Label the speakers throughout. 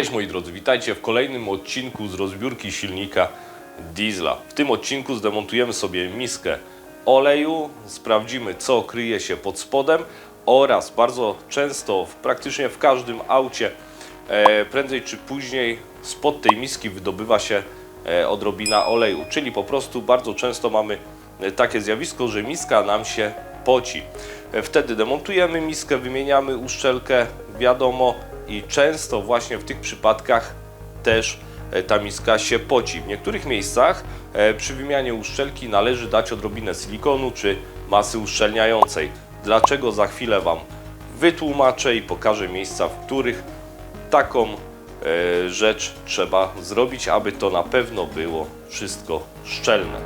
Speaker 1: Cześć moi drodzy, witajcie w kolejnym odcinku z rozbiórki silnika diesla. W tym odcinku zdemontujemy sobie miskę oleju, sprawdzimy co kryje się pod spodem oraz bardzo często, praktycznie w każdym aucie, e, prędzej czy później spod tej miski wydobywa się e, odrobina oleju, czyli po prostu bardzo często mamy e, takie zjawisko, że miska nam się poci. Wtedy demontujemy miskę, wymieniamy uszczelkę, wiadomo, i często właśnie w tych przypadkach też e, ta miska się poci. W niektórych miejscach e, przy wymianie uszczelki należy dać odrobinę silikonu czy masy uszczelniającej. Dlaczego za chwilę Wam wytłumaczę i pokażę miejsca, w których taką e, rzecz trzeba zrobić, aby to na pewno było wszystko szczelne.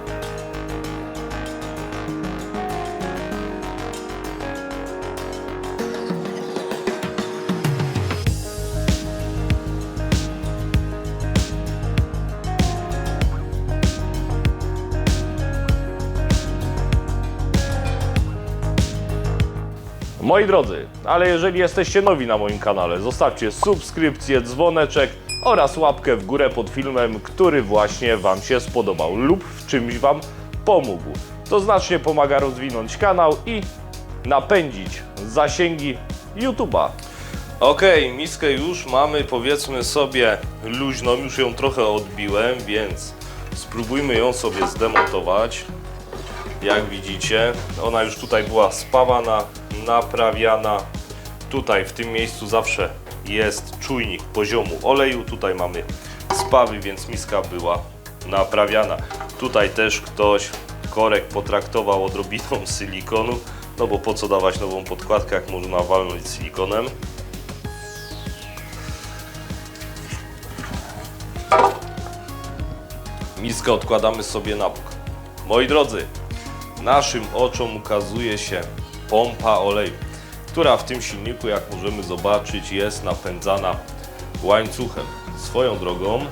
Speaker 1: Moi drodzy, ale jeżeli jesteście nowi na moim kanale, zostawcie subskrypcję, dzwoneczek oraz łapkę w górę pod filmem, który właśnie Wam się spodobał lub w czymś Wam pomógł. To znacznie pomaga rozwinąć kanał i napędzić zasięgi YouTube'a. Ok, miskę już mamy powiedzmy sobie luźną, już ją trochę odbiłem, więc spróbujmy ją sobie zdemontować. Jak widzicie, ona już tutaj była spawana, naprawiana. Tutaj w tym miejscu zawsze jest czujnik poziomu oleju. Tutaj mamy spawy, więc miska była naprawiana. Tutaj też ktoś korek potraktował odrobiną silikonu, no bo po co dawać nową podkładkę, jak można walnąć silikonem. Miskę odkładamy sobie na bok. Moi drodzy, naszym oczom ukazuje się pompa oleju, która w tym silniku, jak możemy zobaczyć, jest napędzana łańcuchem. Swoją drogą,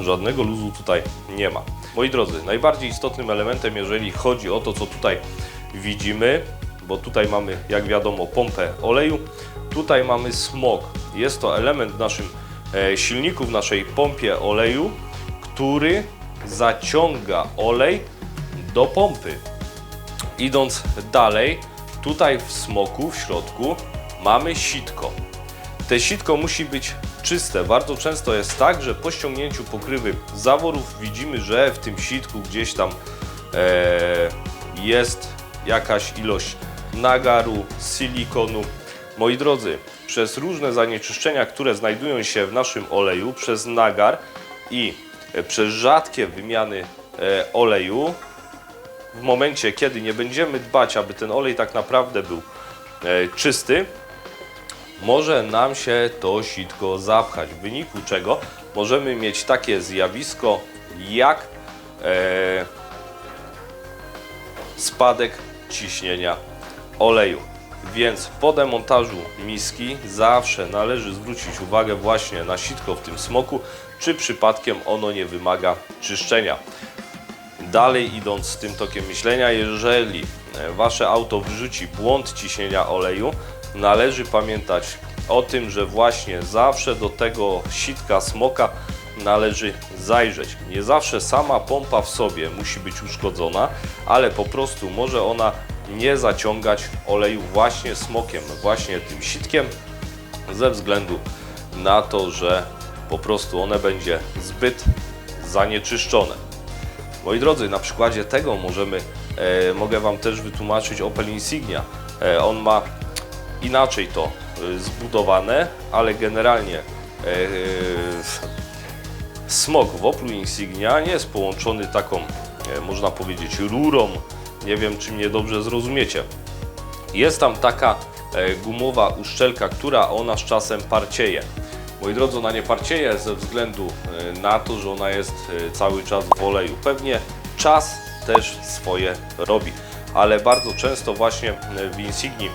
Speaker 1: żadnego luzu tutaj nie ma. Moi drodzy, najbardziej istotnym elementem, jeżeli chodzi o to, co tutaj widzimy, bo tutaj mamy, jak wiadomo, pompę oleju, tutaj mamy smog. Jest to element w naszym e, silniku, w naszej pompie oleju, który zaciąga olej do pompy. Idąc dalej, tutaj w smoku, w środku, mamy sitko. Te sitko musi być czyste. Bardzo często jest tak, że po ściągnięciu pokrywy zaworów widzimy, że w tym sitku gdzieś tam e, jest jakaś ilość nagaru, silikonu. Moi drodzy, przez różne zanieczyszczenia, które znajdują się w naszym oleju, przez nagar i e, przez rzadkie wymiany e, oleju, w momencie, kiedy nie będziemy dbać, aby ten olej tak naprawdę był e, czysty, może nam się to sitko zapchać, w wyniku czego możemy mieć takie zjawisko jak e, spadek ciśnienia oleju. Więc po demontażu miski zawsze należy zwrócić uwagę właśnie na sitko w tym smoku, czy przypadkiem ono nie wymaga czyszczenia. Dalej idąc z tym tokiem myślenia, jeżeli e, Wasze auto wyrzuci błąd ciśnienia oleju, należy pamiętać o tym, że właśnie zawsze do tego sitka smoka należy zajrzeć. Nie zawsze sama pompa w sobie musi być uszkodzona, ale po prostu może ona nie zaciągać oleju właśnie smokiem, właśnie tym sitkiem, ze względu na to, że po prostu one będzie zbyt zanieczyszczone. Moi drodzy, na przykładzie tego możemy, e, mogę Wam też wytłumaczyć Opel Insignia. E, on ma inaczej to e, zbudowane, ale generalnie e, smog w Oplu Insignia nie jest połączony taką, e, można powiedzieć, rurą. Nie wiem, czy mnie dobrze zrozumiecie. Jest tam taka e, gumowa uszczelka, która ona z czasem parcieje. Moi drodzy, ona nie parcieje ze względu e, na to, że ona jest e, cały czas w oleju. Pewnie czas też swoje robi, ale bardzo często właśnie e, w Insigni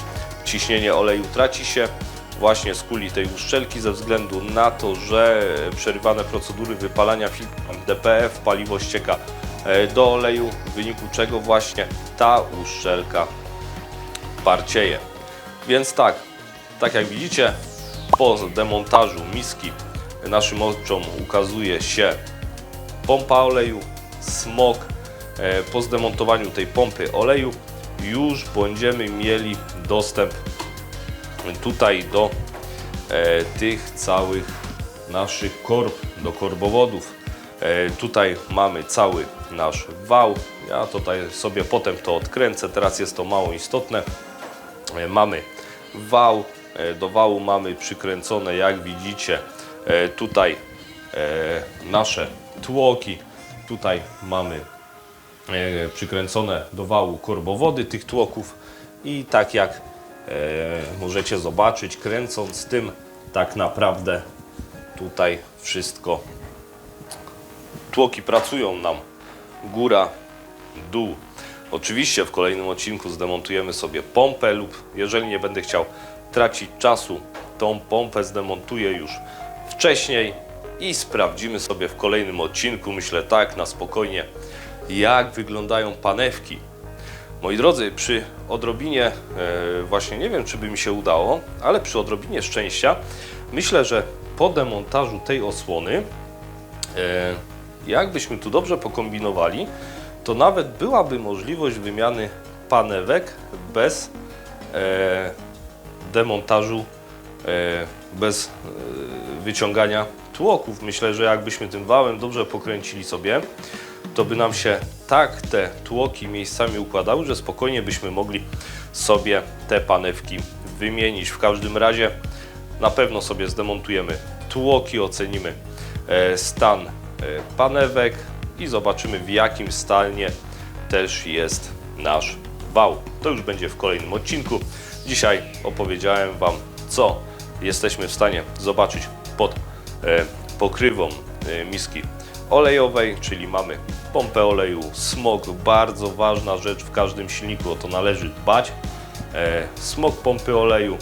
Speaker 1: ciśnienie oleju traci się właśnie z kuli tej uszczelki ze względu na to, że przerywane procedury wypalania filtrem DPF, paliwo ścieka do oleju, w wyniku czego właśnie ta uszczelka parcieje. Więc tak, tak jak widzicie, po demontażu miski naszym oczom ukazuje się pompa oleju, smok. E, Po zdemontowaniu tej pompy oleju już będziemy mieli dostęp tutaj do e, tych całych naszych korb, do korbowodów. E, tutaj mamy cały nasz wał. Ja tutaj sobie potem to odkręcę, teraz jest to mało istotne. Mamy wał, do wału mamy przykręcone, jak widzicie, e, tutaj e, nasze tłoki. Tutaj mamy e, przykręcone do wału korbowody tych tłoków i tak jak e, możecie zobaczyć, kręcąc tym tak naprawdę tutaj wszystko tłoki pracują nam góra, dół. Oczywiście w kolejnym odcinku zdemontujemy sobie pompę lub jeżeli nie będę chciał tracić czasu, tą pompę zdemontuję już wcześniej i sprawdzimy sobie w kolejnym odcinku, myślę tak na spokojnie, jak wyglądają panewki. Moi drodzy, przy odrobinie, e, właśnie nie wiem czy by mi się udało, ale przy odrobinie szczęścia, myślę, że po demontażu tej osłony E, Jakbyśmy tu dobrze pokombinowali, to nawet byłaby możliwość wymiany panewek bez e, demontażu, e, bez e, wyciągania tłoków. Myślę, że jakbyśmy tym wałem dobrze pokręcili sobie, to by nam się tak te tłoki miejscami układały, że spokojnie byśmy mogli sobie te panewki wymienić. W każdym razie na pewno sobie zdemontujemy tłoki, ocenimy e, stan panewek i zobaczymy w jakim stanie też jest nasz wał. To już będzie w kolejnym odcinku. Dzisiaj opowiedziałem Wam, co jesteśmy w stanie zobaczyć pod e, pokrywą e, miski olejowej, czyli mamy pompę oleju, smog, bardzo ważna rzecz w każdym silniku, o to należy dbać. E, Smog pompy oleju,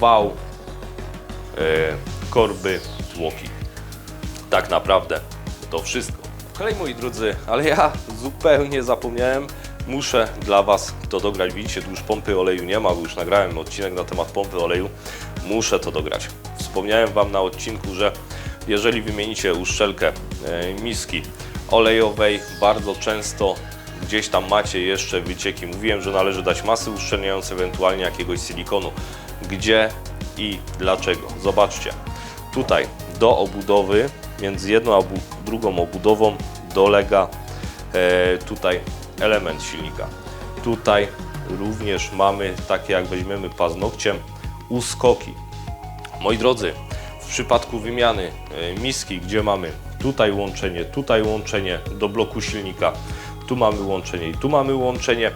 Speaker 1: wał, korby, tłoki. Tak naprawdę to wszystko. Kolej moi drodzy, ale ja zupełnie zapomniałem. Muszę dla Was to dograć. Widzicie, tu już pompy oleju nie ma, bo już nagrałem odcinek na temat pompy oleju. Muszę to dograć. Wspomniałem Wam na odcinku, że jeżeli wymienicie uszczelkę e, miski olejowej, bardzo często gdzieś tam macie jeszcze wycieki. Mówiłem, że należy dać masy uszczelniające, ewentualnie jakiegoś silikonu. Gdzie i dlaczego? Zobaczcie. Tutaj do obudowy, między jedną a drugą obudową dolega e, tutaj element silnika. Tutaj również mamy takie jak weźmiemy paznokciem uskoki. Moi drodzy, w przypadku wymiany e, miski, gdzie mamy tutaj łączenie, tutaj łączenie do bloku silnika, tu mamy łączenie i tu mamy łączenie,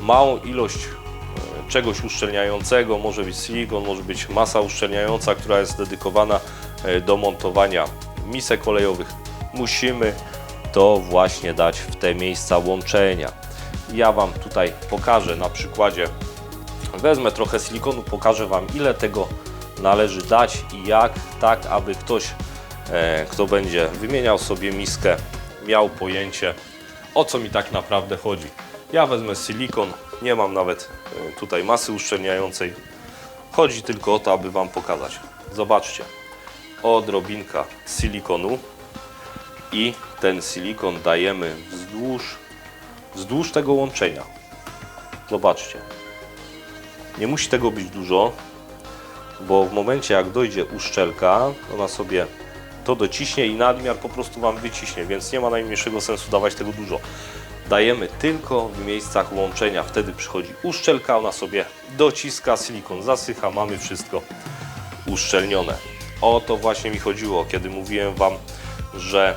Speaker 1: małą ilość e, czegoś uszczelniającego, może być silikon, może być masa uszczelniająca, która jest dedykowana e, do montowania misek olejowych. Musimy to właśnie dać w te miejsca łączenia. Ja Wam tutaj pokażę na przykładzie Wezmę trochę silikonu, pokażę Wam ile tego należy dać i jak, tak aby ktoś, e, kto będzie wymieniał sobie miskę, miał pojęcie o co mi tak naprawdę chodzi. Ja wezmę silikon, nie mam nawet e, tutaj masy uszczelniającej. Chodzi tylko o to, aby Wam pokazać. Zobaczcie, odrobinka silikonu i ten silikon dajemy wzdłuż, wzdłuż tego łączenia. Zobaczcie. Nie musi tego być dużo, bo w momencie jak dojdzie uszczelka, ona sobie to dociśnie i nadmiar po prostu Wam wyciśnie, więc nie ma najmniejszego sensu dawać tego dużo. Dajemy tylko w miejscach łączenia, wtedy przychodzi uszczelka, ona sobie dociska, silikon zasycha, mamy wszystko uszczelnione. O to właśnie mi chodziło, kiedy mówiłem Wam, że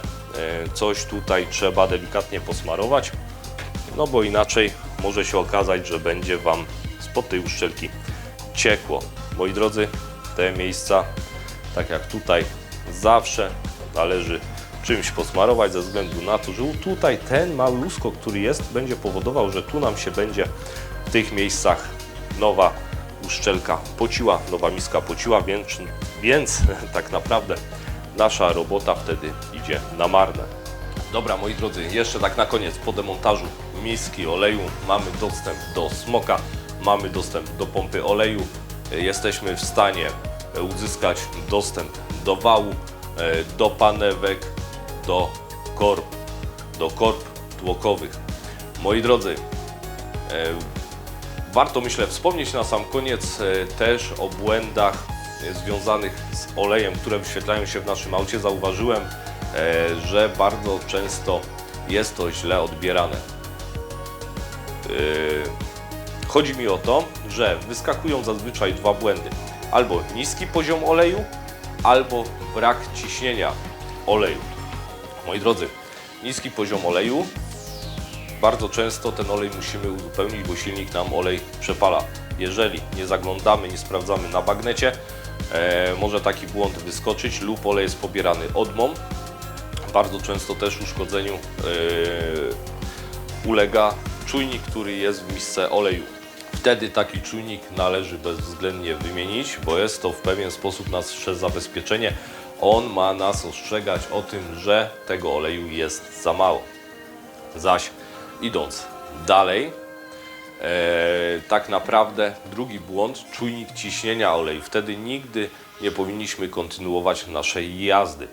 Speaker 1: coś tutaj trzeba delikatnie posmarować, no bo inaczej może się okazać, że będzie Wam spod tej uszczelki ciekło. Moi drodzy, te miejsca, tak jak tutaj, zawsze należy czymś posmarować ze względu na to, że tutaj ten mały uskok, który jest, będzie powodował, że tu nam się będzie w tych miejscach nowa uszczelka pociła, nowa miska pociła, więc, więc tak naprawdę nasza robota wtedy idzie na marne. Dobra, moi drodzy, jeszcze tak na koniec, po demontażu miski oleju mamy dostęp do smoka, mamy dostęp do pompy oleju. Jesteśmy w stanie uzyskać dostęp do wału, e, do panewek, do korb, do korb tłokowych. Moi drodzy, e, warto myślę wspomnieć na sam koniec e, też o błędach związanych z olejem, które wyświetlają się w naszym aucie. Zauważyłem, e, że bardzo często jest to źle odbierane. Yy, Chodzi mi o to, że wyskakują zazwyczaj dwa błędy. Albo niski poziom oleju, albo brak ciśnienia oleju. Moi drodzy, niski poziom oleju. Bardzo często ten olej musimy uzupełnić, bo silnik nam olej przepala. Jeżeli nie zaglądamy, nie sprawdzamy na bagnecie, e, może taki błąd wyskoczyć lub olej jest pobierany odmą. Bardzo często też uszkodzeniu e, ulega czujnik, który jest w misce oleju. Wtedy taki czujnik należy bezwzględnie wymienić, bo jest to w pewien sposób nasze zabezpieczenie. On ma nas ostrzegać o tym, że tego oleju jest za mało. Zaś idąc dalej, tak naprawdę drugi błąd, czujnik ciśnienia oleju. Wtedy nigdy nie powinniśmy kontynuować naszej jazdy.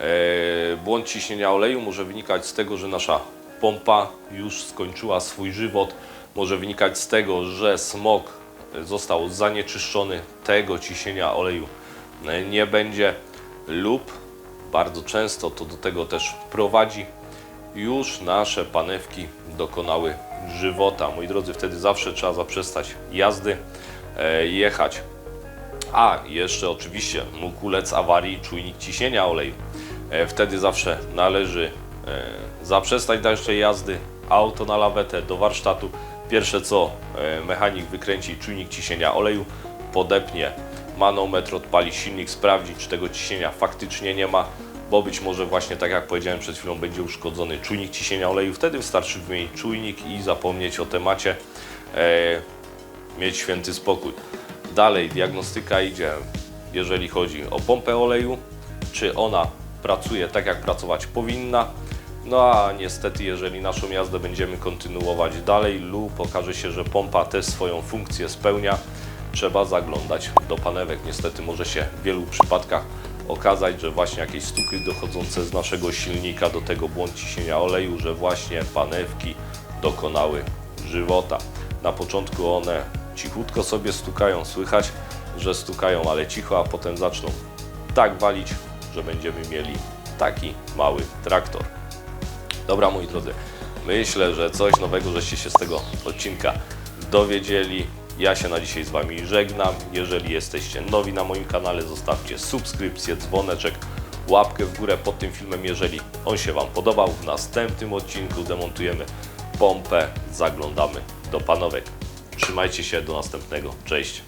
Speaker 1: E, Błąd ciśnienia oleju może wynikać z tego, że nasza pompa już skończyła swój żywot. Może wynikać z tego, że smog został zanieczyszczony, tego ciśnienia oleju e, nie będzie lub bardzo często to do tego też prowadzi, już nasze panewki dokonały żywota. Moi drodzy, wtedy zawsze trzeba zaprzestać jazdy, e, jechać a jeszcze oczywiście mógł ulec awarii czujnik ciśnienia oleju. E, Wtedy zawsze należy e, zaprzestać dalszej jazdy, auto na lawetę, do warsztatu. Pierwsze co mechanik wykręci czujnik ciśnienia oleju, podepnie manometr, odpali silnik, sprawdzi czy tego ciśnienia faktycznie nie ma, bo być może właśnie tak jak powiedziałem przed chwilą będzie uszkodzony czujnik ciśnienia oleju. Wtedy wystarczy wymienić czujnik i zapomnieć o temacie. E, mieć święty spokój. Dalej diagnostyka idzie, jeżeli chodzi o pompę oleju, czy ona pracuje tak, jak pracować powinna. No a niestety, jeżeli naszą jazdę będziemy kontynuować dalej lub okaże się, że pompa też swoją funkcję spełnia, trzeba zaglądać do panewek. Niestety może się w wielu przypadkach okazać, że właśnie jakieś stuki dochodzące z naszego silnika do tego błąd ciśnienia oleju, że właśnie panewki dokonały żywota. Na początku one cichutko sobie stukają, słychać, że stukają, ale cicho, a potem zaczną tak walić, że będziemy mieli taki mały traktor. Dobra, moi drodzy, myślę, że coś nowego żeście się z tego odcinka dowiedzieli. Ja się na dzisiaj z Wami żegnam. Jeżeli jesteście nowi na moim kanale, zostawcie subskrypcję, dzwoneczek, łapkę w górę pod tym filmem, jeżeli on się Wam podobał. W następnym odcinku demontujemy pompę, zaglądamy do panowek. Trzymajcie się, do następnego. Cześć.